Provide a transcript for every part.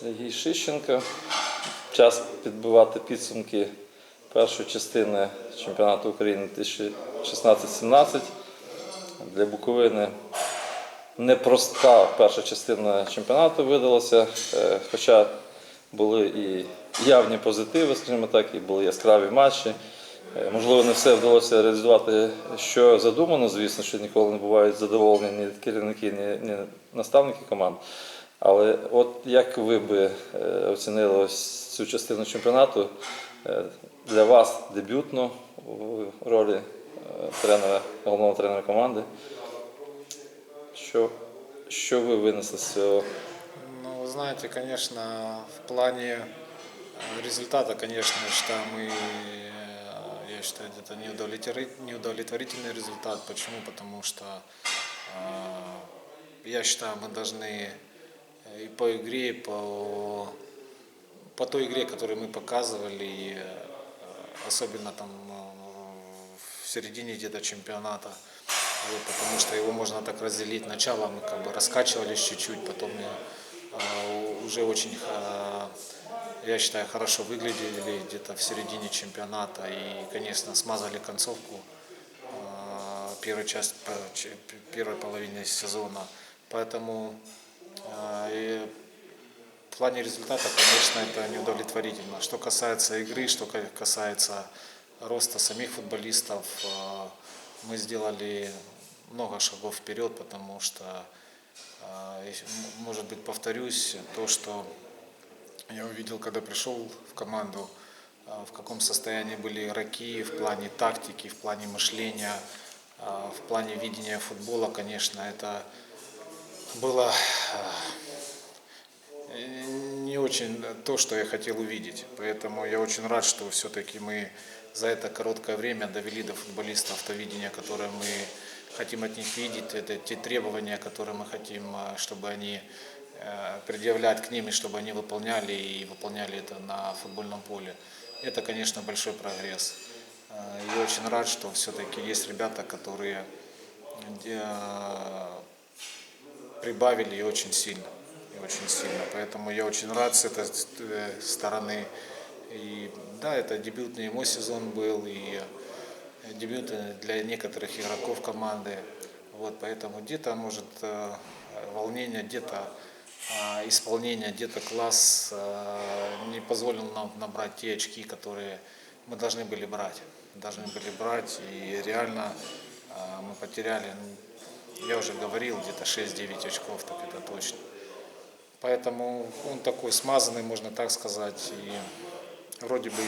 Сергій Шищенко. Час підбивати підсумки першої частини чемпіонату України 2016-17. Для Буковини непроста перша частина чемпіонату видалася, е, хоча були і явні позитиви, скажімо так, і були яскраві матчі. Е, Можливо, не все вдалося реалізувати, що задумано. Звісно, що ніколи не бувають задоволені ні керівники, ні, ні наставники команд. Але от як ви би е, оцінили ось цю частину чемпіонату е, для вас дебютну в ролі е, тренера, головного тренера команди? Що, що ви винесли з цього? Ну, вы знаете, конечно, в плане э, результата, конечно, я считаю, мы, э, я считаю, это неудовлетвори- неудовлетворительный результат. Почему? Потому что э, я считаю, мы должны э, и по игре, и по, по той игре, которую мы показывали, э, особенно там э, в середине где-то чемпионата, вот, потому что его можно так разделить. Начало мы как бы раскачивались чуть-чуть, потом э, уже очень, э, я считаю, хорошо выглядели где-то в середине чемпионата и, конечно, смазали концовку э, первой часть первой половины сезона. Поэтому э, и в плане результата, конечно, это неудовлетворительно. Что касается игры, что ка- касается роста самих футболистов, э, мы сделали много шагов вперед, потому что, м- может быть, повторюсь, то, что я увидел, когда пришел в команду, в каком состоянии были игроки в плане тактики, в плане мышления, в плане видения футбола, конечно, это было э, не очень то, что я хотел увидеть. Поэтому я очень рад, что все-таки мы за это короткое время довели до футболистов то видение, которое мы хотим от них видеть, это те требования, которые мы хотим, э, чтобы они э, предъявлять к ним и чтобы они выполняли и выполняли это на футбольном поле. Это, конечно, большой прогресс. И очень рад, что все-таки есть ребята, которые прибавили и очень сильно. И очень сильно. Поэтому я очень рад с этой э, стороны. И да, это дебютный мой сезон был, и э, дебют для некоторых игроков команды. Вот, поэтому где-то, может, э, волнение, где-то э, исполнение, где-то класс э, не позволил нам набрать те очки, которые мы должны были брать. Должны были брать, и реально э, мы потеряли, я уже говорил, где-то 6-9 очков, так это точно. Поэтому он такой смазанный, можно так сказать, и вроде бы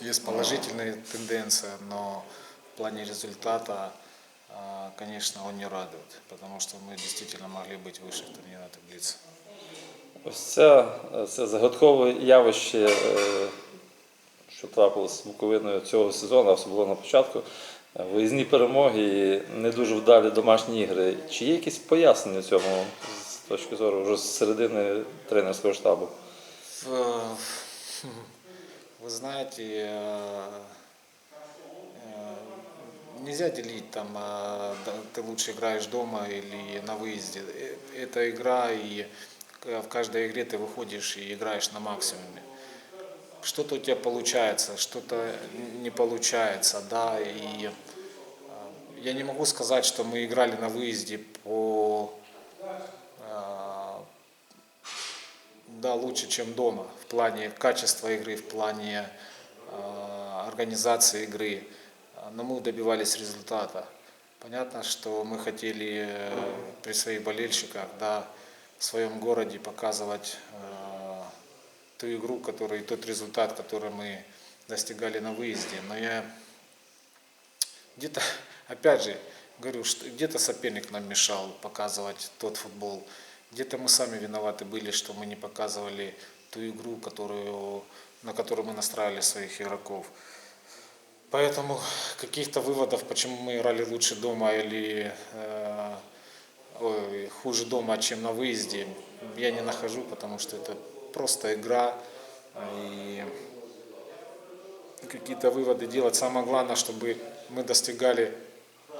есть положительная тенденция, но в плане результата, а, конечно, он не радует, потому что мы действительно могли быть выше в турнирной таблице. Ось це, це загадкове явище, що трапилося з Буковиною цього сезону, особливо на початку. Е, Виїзні перемоги і не дуже вдалі домашні ігри. Чи є якісь пояснення цьому з точки зору вже з середини тренерського штабу? В- Вы знаете, э, э, нельзя делить там, э, да, ты лучше играешь дома или на выезде. Э, Это игра, и к- в каждой игре ты выходишь и играешь на максимуме. Что-то у тебя получается, что-то не получается, да, и э, я не могу сказать, что мы играли на выезде по э, да, лучше, чем дома в плане качества игры, в плане э, организации игры. Но мы добивались результата. Понятно, что мы хотели э, при своих болельщиках да, в своем городе показывать э, ту игру, который, тот результат, который мы достигали на выезде. Но я где-то, опять же, говорю, что где-то соперник нам мешал показывать тот футбол. Где-то мы сами виноваты были, что мы не показывали ту игру, которую, на которую мы настраивали своих игроков. Поэтому каких-то выводов, почему мы играли лучше дома или э, хуже дома, чем на выезде, я не нахожу, потому что это просто игра. И какие-то выводы делать. Самое главное, чтобы мы достигали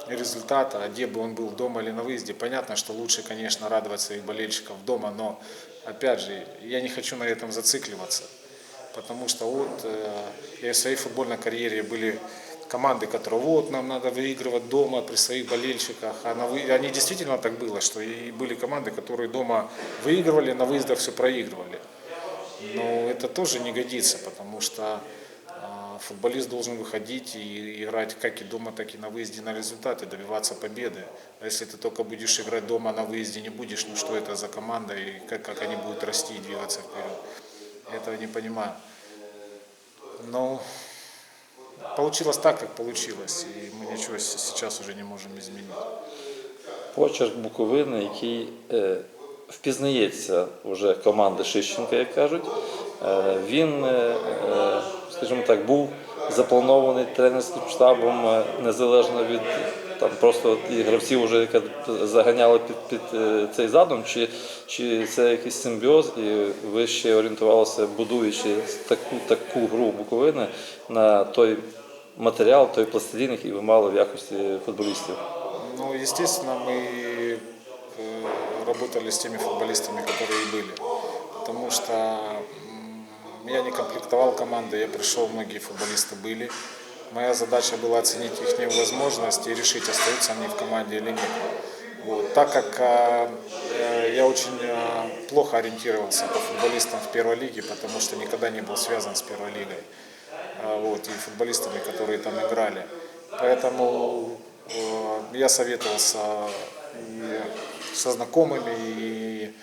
результата, а где бы он был дома или на выезде. Понятно, что лучше, конечно, радовать своих болельщиков дома, но опять же, я не хочу на этом зацикливаться, потому что вот э, я в своей футбольной карьере были команды, которые вот нам надо выигрывать дома при своих болельщиках, а на вы... они действительно так было, что и были команды, которые дома выигрывали, на выездах все проигрывали. Но это тоже не годится, потому что а, футболист должен выходить и играть как и дома, так и на выезде на результаты, добиваться победы. А если ты только будешь играть дома, на выезде не будешь, ну что это за команда и как, как они будут расти и двигаться вперед. Я этого не понимаю. Но получилось так, как получилось, и мы ничего сейчас уже не можем изменить. Почерк Буковини, який впізнається вже команди Шищенка, як кажуть. Е, він, е, е, скажімо так, був запланований тренерським штабом незалежно від там просто гравців, вже яка заганяли під, під цей задум, чи, чи це якийсь симбіоз, і ви ще орієнтувалися, будуючи таку таку гру Буковини на той матеріал, той пластилін, який ви мали в якості футболістів. Ну, мы э, работали с теми футболистами, которые были. Потому что я не комплектовал команды, я пришел, многие футболисты были. Моя задача была оценить их возможности и решить, остаются они в команде или нет. Вот. Так как а, э, я очень а, плохо ориентировался по футболистам в первой лиге, потому что никогда не был связан с первой лигой а, вот, и футболистами, которые там играли. Поэтому э, я советовался и со знакомыми, и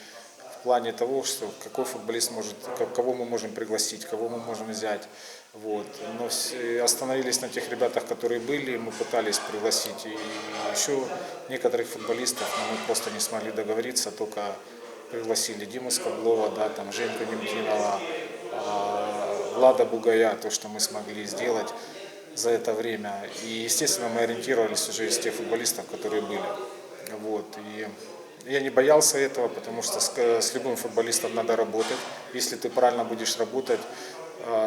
в плане того, что какой футболист может, ко- кого мы можем пригласить, кого мы можем взять. Вот. Но вс- остановились на тех ребятах, которые были, мы пытались пригласить. И еще некоторых футболистов, но мы просто не смогли договориться, только пригласили Диму Скоблова, да, там Женьку Немтинова, а, Влада Бугая, то, что мы смогли сделать за это время. И, естественно, мы ориентировались уже из тех футболистов, которые были. Вот. И я не боялся этого, потому что с, с любым футболистом надо работать. Если ты правильно будешь работать,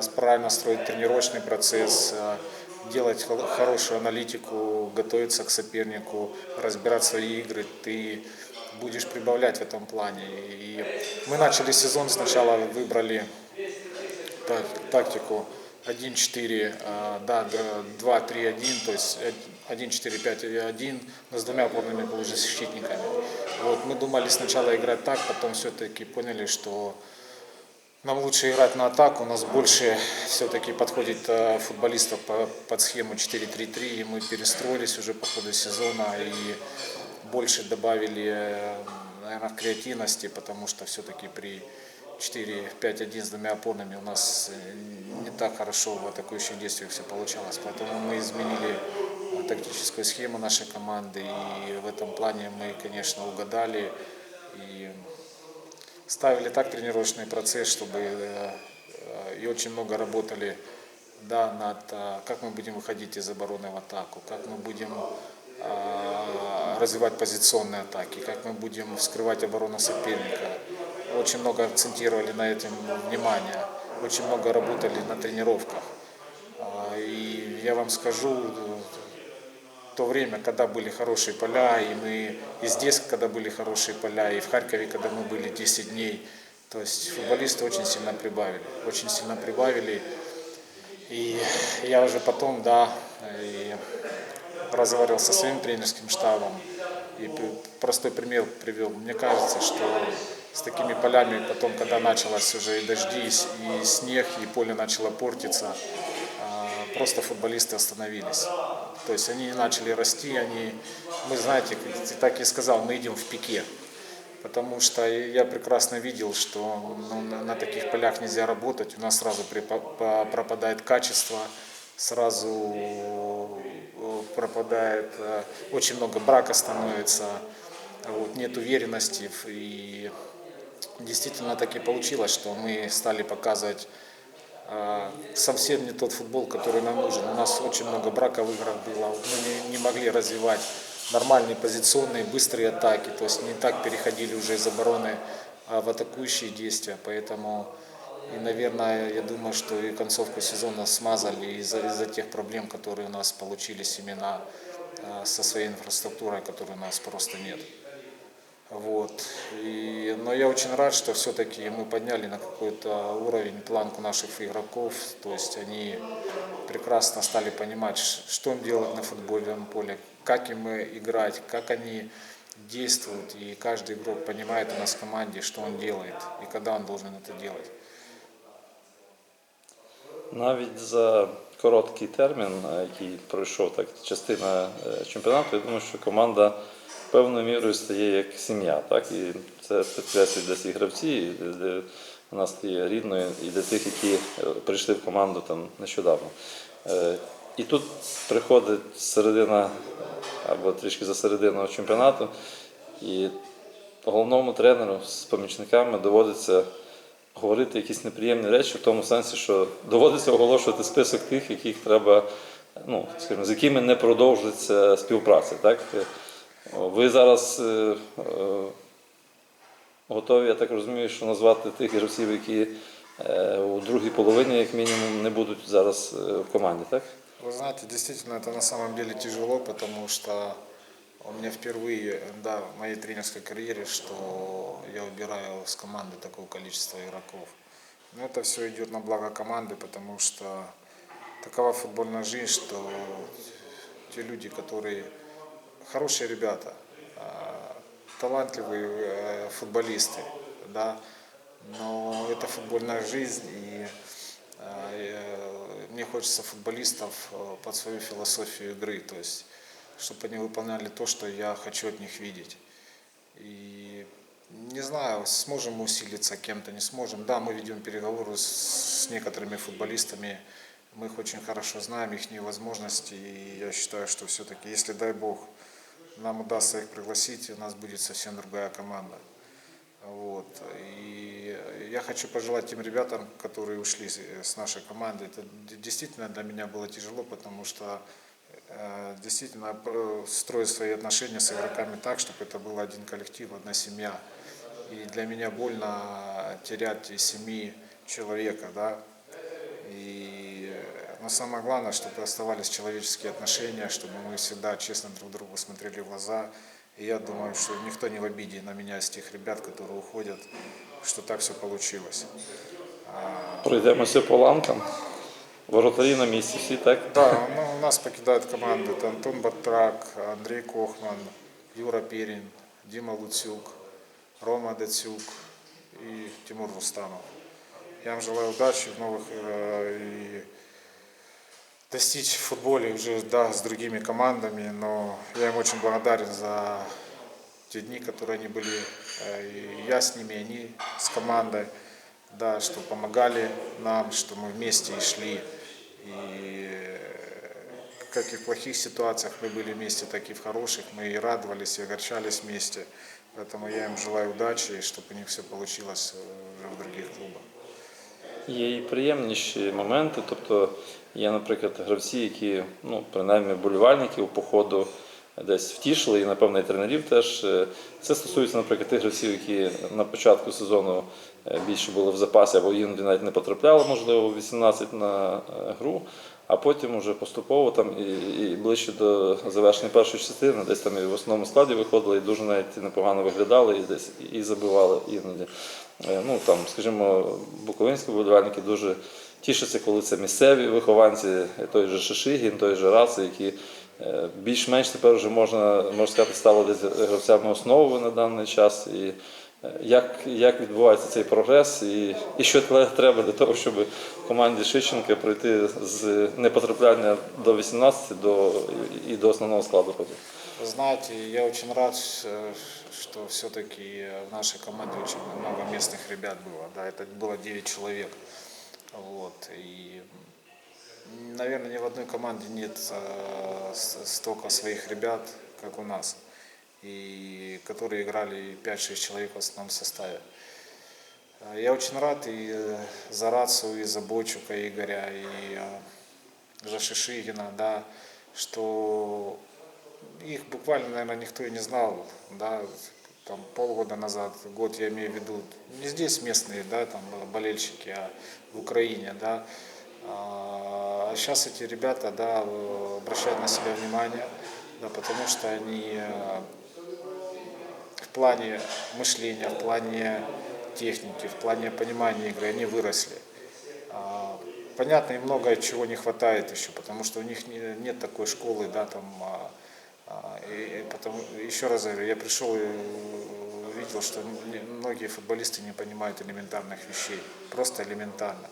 с- правильно строить тренировочный процесс, а, делать хо- хорошую аналитику, готовиться к сопернику, разбирать свои игры, ты будешь прибавлять в этом плане. И мы начали сезон, сначала выбрали так- тактику 1-4, а, да, 2-3-1, то есть 1-4-5-1, но с двумя опорными полузащитниками. Вот, мы думали сначала играть так, потом все-таки поняли, что нам лучше играть на атаку, у нас больше все-таки подходит э, футболистов по- под схему 4-3-3, и мы перестроились уже по ходу сезона и больше добавили, наверное, креативности, потому что все-таки при 4-5-1 с двумя опорными у нас э, не так хорошо в атакующих действиях все получалось. Поэтому мы изменили тактическую схему нашей команды, и в этом плане мы, конечно, угадали. И ставили так тренировочный процесс, чтобы э, э, и очень много работали да, над э, как мы будем выходить из обороны в атаку, как мы будем развивать позиционные атаки, как мы будем вскрывать оборону соперника. Очень много акцентировали на этом внимание, очень много работали на тренировках. И я вам скажу, то время, когда были хорошие поля, и мы и здесь, когда были хорошие поля, и в Харькове, когда мы были 10 дней, то есть футболисты очень сильно прибавили, очень сильно прибавили. И я уже потом, да, и разговаривал со своим тренерским штабом, и простой пример привел. Мне кажется, что с такими полями потом, когда началось уже и дожди, и снег, и поле начало портиться, а, просто футболисты остановились. То есть они начали расти, они, мы знаете, так и сказал, мы идем в пике. Потому что я прекрасно видел, что ну, на, таких полях нельзя работать, у нас сразу пропадает качество, сразу э, пропадает, э, очень много брака становится, вот, нет уверенности. И действительно так и получилось, что мы стали показывать совсем не тот футбол, который нам нужен. У нас очень много брака в играх было. Мы не, не могли развивать нормальные позиционные, быстрые атаки. То есть не так переходили уже из обороны а, в атакующие действия. Поэтому, и, наверное, я думаю, что и концовку сезона смазали из-за из тех проблем, которые у нас получились именно а, со своей инфраструктурой, которой у нас просто нет. Вот. И, но я очень рад, что все-таки мы подняли на какой-то уровень планку наших игроков. То есть они прекрасно стали понимать, ш- что им делать на футбольном поле, как им э, играть, как они действуют. И каждый игрок понимает у нас в команде, что он делает и когда он должен это делать. Навіть за короткий термін, е, який пройшов так частина е, чемпіонату, я думаю, що команда певною мірою стає як сім'я. Так? І це підкреслюють для всіх гравців, і для- для вона стає рідною і для тих, які е, прийшли в команду там нещодавно. Е, І тут приходить середина або трішки за середину чемпіонату, і головному тренеру з помічниками доводиться говорити якісь неприємні речі в тому сенсі, що доводиться оголошувати список тих, яких треба, ну, скажімо, з якими не продовжується співпраця. Так? Ви зараз е, е, готові, я так розумію, що назвати тих гравців, які е, у другій половині, як мінімум, не будуть зараз е, в команді, так? Вы знаете, действительно, это на самом деле тяжело, потому что у меня впервые да, в моей тренерской карьере, что я убираю с команды такое количество игроков. Но это все идет на благо команды, потому что такова футбольная жизнь, что те люди, которые хорошие ребята, а, талантливые э, футболисты, да, но это футбольная жизнь, и а, мне хочется футболистов э, под свою философию игры, то есть, чтобы они выполняли то, что я хочу от них видеть. И не знаю, сможем мы усилиться кем-то, не сможем. Да, мы ведем переговоры с, некоторыми футболистами, мы их очень хорошо знаем, их возможности, и я считаю, что все-таки, если, дай Бог, нам удастся их пригласить, у нас будет совсем другая команда. Вот. И я хочу пожелать тем ребятам, которые ушли с- с нашей команды. Это действительно для меня было тяжело, потому что э, действительно э, строить свои отношения с игроками так, чтобы это был один коллектив, одна семья. И для меня больно терять из семьи человека, да. И, э, но самое главное, чтобы оставались человеческие отношения, чтобы мы всегда честно друг другу смотрели в глаза. И я думаю, что никто не в обиде на меня из тех ребят, которые уходят, что так все получилось. Пройдемося по ланкам. Воротарі на місці всі, так? Да, ну, у нас покидают команду это Антон Батрак, Андрей Кохман, Юра Перин, Дима Луцюк, Рома Дацюк и Тимур Рустамов. Я вам желаю удачи в новых э, и достичь в футболе уже да, с другими командами, но я им очень благодарен за те дни, которые они были, э, и я с ними, они с командой, да, что помогали нам, что мы вместе и шли. И э, как и в плохих ситуациях мы были вместе, так и в хороших. Мы и радовались, и огорчались вместе. Поэтому я им желаю удачи, и чтобы у них все получилось э, уже в других клубах. Є і приємніші моменти, тобто є, наприклад, гравці, які, ну, принаймні, болівальників по ходу десь втішили, і, напевно, і тренерів теж. Е, Це стосується, наприклад, тих гравців, які на початку сезону е, більше були в запасі, або іноді навіть не потрапляли, можливо, 18 на е, гру, а потім вже поступово там і, і ближче до завершення першої частини, десь там і в основному складі виходили, і дуже навіть непогано виглядали, і десь і забивали іноді. Ну там, скажімо, буковинські вболівальники дуже тішаться, коли це місцеві вихованці, е, той же Шишигін, той же Раци, які е, більш-менш тепер вже можна, можна сказати, стали десь гравцями основи на даний час. І е, як, як відбувається цей прогрес, і, і що треба для того, щоб команді Шиченка пройти з непотрапляння до 18 до, і до основного складу потім. Вы знаете, я очень рад, э, что все-таки в нашей команде очень много местных ребят было. Да, это было 9 человек. Вот. И, наверное, ни в одной команде нет с- столько своих ребят, как у нас. И которые играли 5-6 человек в основном составе. Э, Я очень рад и э, за Рацу, и за Бочука Игоря, и э, за Шишигина, да, что их буквально, наверное, никто и не знал, да, там полгода назад, год я имею в виду, не здесь местные, да, там болельщики, а в Украине, да. А сейчас эти ребята, да, обращают на себя внимание, да, потому что они э, в плане мышления, в плане техники, в плане понимания игры они выросли. А, Понятно, им много чего не хватает еще, потому что у них не- нет такой школы, да, там, а, а, и, и потому, еще раз говорю, я пришел и увидел, что многие футболисты не понимают элементарных вещей, просто элементарно.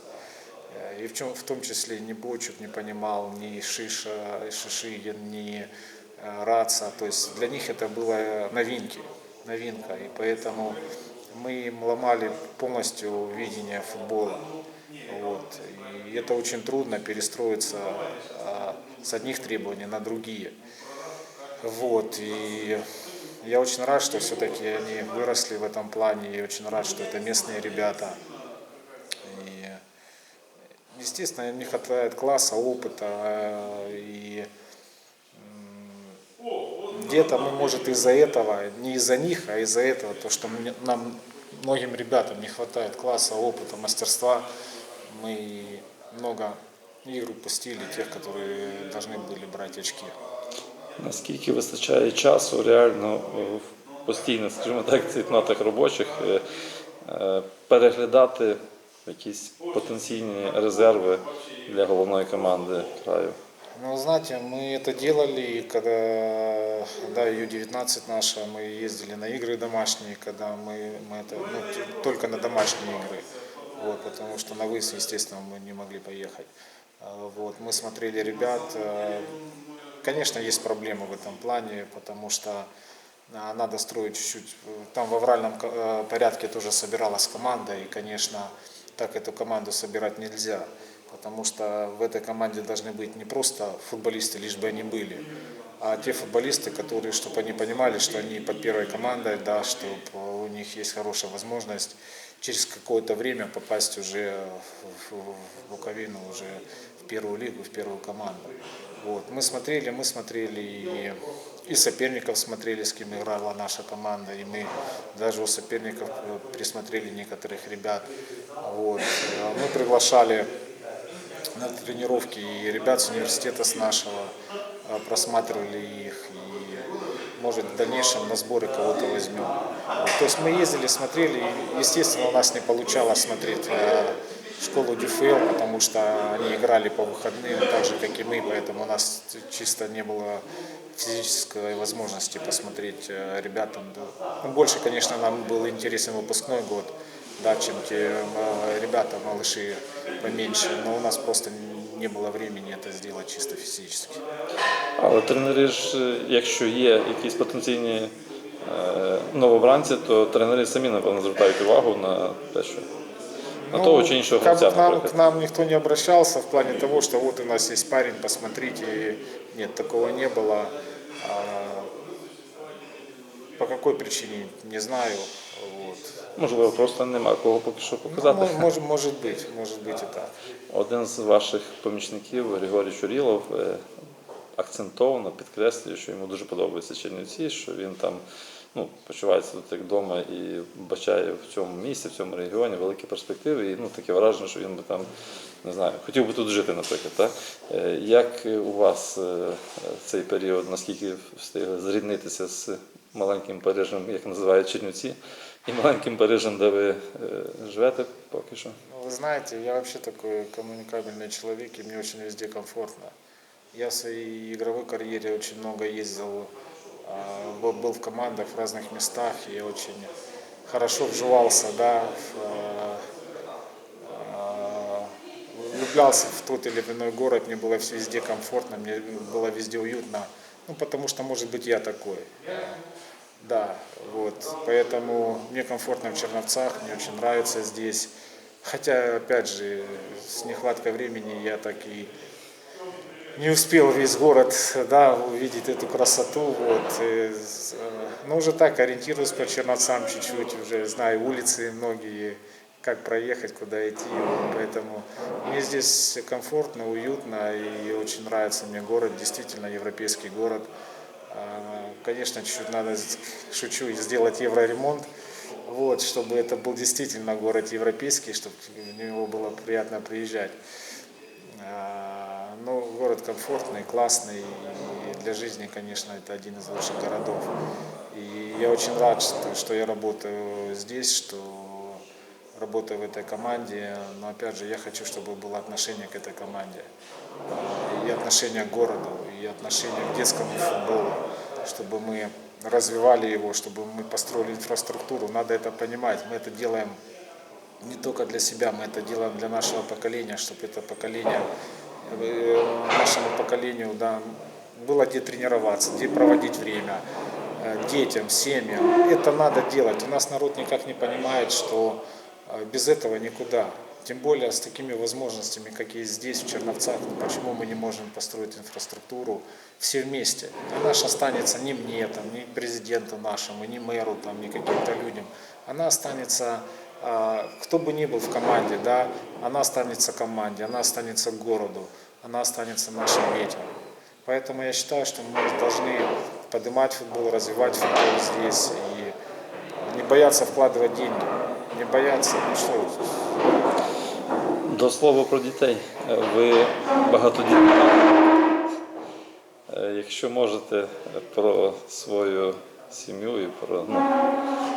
Э, И в, чем, в том числе ни Бочук не понимал, ни Шиша, Шишигин, ни э, Раца. То есть для них это было новинки, новинка. И поэтому мы им ломали полностью видение футбола. Вот. И это очень трудно перестроиться а, с одних требований на другие. Вот. И я очень рад, что все-таки они выросли в этом плане. И очень рад, что это местные ребята. И Естественно, им не хватает класса, опыта, э, и где-то мы, может, из-за этого, не из-за них, а из-за этого, то, что нам, многим ребятам не хватает класса, опыта, мастерства, мы много игр упустили, тех, которые должны были брать очки Наскільки вистачає часу реально е, постійно, скажімо так, в цітнотах робочих е, е, переглядати якісь потенційні резерви для головної команди краю? Ну, знаете, мы это делали, и когда, да, Ю-19 наша, мы ездили на игры домашние, когда мы, мы это, ну, т- только на домашние игры, вот, потому что на выезд, естественно, мы не могли поехать. А, Вот, мы смотрели ребят, э, конечно, есть проблемы в этом плане, потому что а, надо строить чуть-чуть, э, там в авральном э, порядке тоже собиралась команда, и, конечно, так эту команду собирать нельзя, потому что в этой команде должны быть не просто футболисты, лишь бы они были, а те футболисты, которые, чтобы они понимали, что они под первой командой, да, чтобы у них есть хорошая возможность через какое-то время попасть уже в Буковину, уже в первую лигу, в первую команду. Вот. Мы смотрели, мы смотрели и, и соперников смотрели, с кем играла наша команда, и мы даже у соперников э, присмотрели некоторых ребят. Вот. Э, Мы приглашали на тренировки и ребят с университета с нашего, э, просматривали их и может в дальнейшем на сборы кого-то возьмем. То есть мы ездили, смотрели, естественно у нас не получалось смотреть школу ДЮФЛ, потому что они играли по выходным, так же как и мы, поэтому у нас чисто не было физической возможности посмотреть э, ребятам. да. Ну, Больше, конечно, нам был интересен выпускной год, да, чем те э, ребята, малыши поменьше, но у нас просто не было времени это сделать чисто физически. Але тренери ж, е, якщо є якісь потенційні е, новобранці, то тренери самі, напевно, звертають увагу на те, що на того чи іншого Ну, как бы гравця, к нам, наприклад. к нам никто не обращался в плане того, что вот у нас есть парень, посмотрите. Нет, такого не было. А, по какой причине, не знаю. Вот. Можливо, просто нема кого поки що показати. Ну, может, может быть, может быть и так. Один з ваших помічників, Григорій Чурілов, е, акцентовано підкреслює, що йому дуже подобається Чернівці, що він там ну, почувається тут як вдома і бачає в цьому місці, в цьому регіоні великі перспективи. І ну, таке враження, що він би там, не знаю, хотів би тут жити, наприклад. Так? Е, Як у вас е, цей період, наскільки встигли зріднитися з маленьким Парижем, як називають Чернівці, і маленьким Парижем, де ви е, живете поки що? Ну, Вы знаете, я вообще такой коммуникабельный человек, и мне очень везде комфортно. Я в своей игровой карьере очень много ездил, а, был был в командах в разных местах, и очень хорошо вживался, да, в, а, а, влюблялся в тот или иной город, мне было везде комфортно, мне было везде уютно, ну, потому что, может быть, я такой. Да, вот, поэтому мне комфортно в Черновцах, мне очень нравится здесь. Хотя, опять же, с нехваткой времени я так и не успел весь город да, увидеть эту красоту. Вот, и, э, но уже так ориентируюсь по Черновцам чуть-чуть, уже знаю улицы многие, как проехать, куда идти. Вот, поэтому мне здесь комфортно, уютно и очень нравится мне город, действительно европейский город. А, Конечно, чуть-чуть надо, шучу, сделать евроремонт, вот, чтобы это был действительно город европейский, чтобы в него было приятно приезжать. Ну, город комфортный, классный, и для жизни, конечно, это один из лучших городов. И я очень рад, что, что я работаю здесь, что работаю в этой команде. Но опять же, я хочу, чтобы было отношение к этой команде. И отношение к городу, и отношение к детскому футболу, чтобы мы развивали его, чтобы мы построили инфраструктуру. Надо это понимать. Мы это делаем не только для себя, мы это делаем для нашего поколения, чтобы это поколение, нашему поколению да, было где тренироваться, где проводить время, э, детям, семьям. Это надо делать. У нас народ никак не понимает, что э, без этого никуда. Тем более с такими возможностями, какие здесь, в Черновцах, ну, почему мы не можем построить инфраструктуру все вместе. Она же останется не мне, там, не президенту нашему, не мэру, там, не каким-то людям. Она останется, кто бы ни был в команде, да, она останется команде, она останется городу, она останется нашим детям. Поэтому я считаю, что мы должны поднимать футбол, развивать футбол здесь и не бояться вкладывать деньги, не бояться, ну что, До слова про дітей. Е, Ви багатодітна. мама. Е, Якщо можете е, про свою сім'ю і про, ну,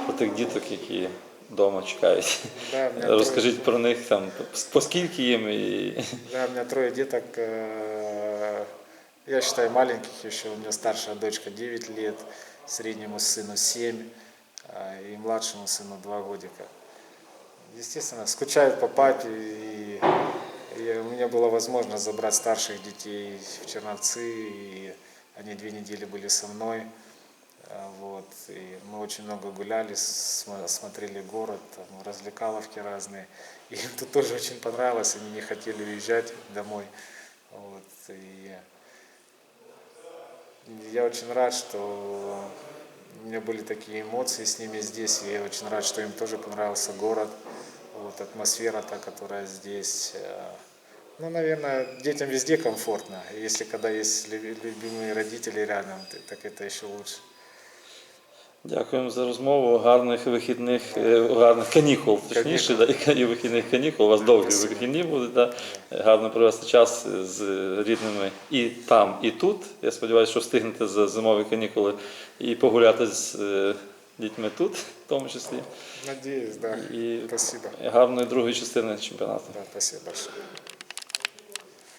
про тих діток, які вдома чекають. Да, в мене Розкажіть про них там, по скільки їм і Да, у меня трое деток. э, Я считаю маленьких еще. У меня старшая дочка 9 лет, среднему сыну 7 а, и младшему сыну 2 годика. Естественно, скучают по папе. И, и у меня была возможность забрать старших детей в Черновцы. И они две недели были со мной. А, Вот, и мы очень много гуляли, см- смотрели город, там, развлекаловки разные. И им тут тоже очень понравилось, они не хотели уезжать домой. Вот, и я очень рад, что у меня были такие эмоции с ними здесь. И я очень рад, что им тоже понравился город, вот, атмосфера та, которая здесь. Э, Ну, наверное, детям везде комфортно. Если когда есть лю- любимые родители рядом, так это еще лучше. Дякуємо за розмову. Гарних вихідних, е, гарних канікул, точніше, да, і вихідних канікул. У вас довгі вихідні будуть. Да. Гарно провести час з рідними і там, і тут. Я сподіваюся, що встигнете за зимові канікули і погуляти з е, дітьми тут, в тому числі. Надеюсь, да. І Спасибо. гарної другої частини чемпіонату. Да, спасибо.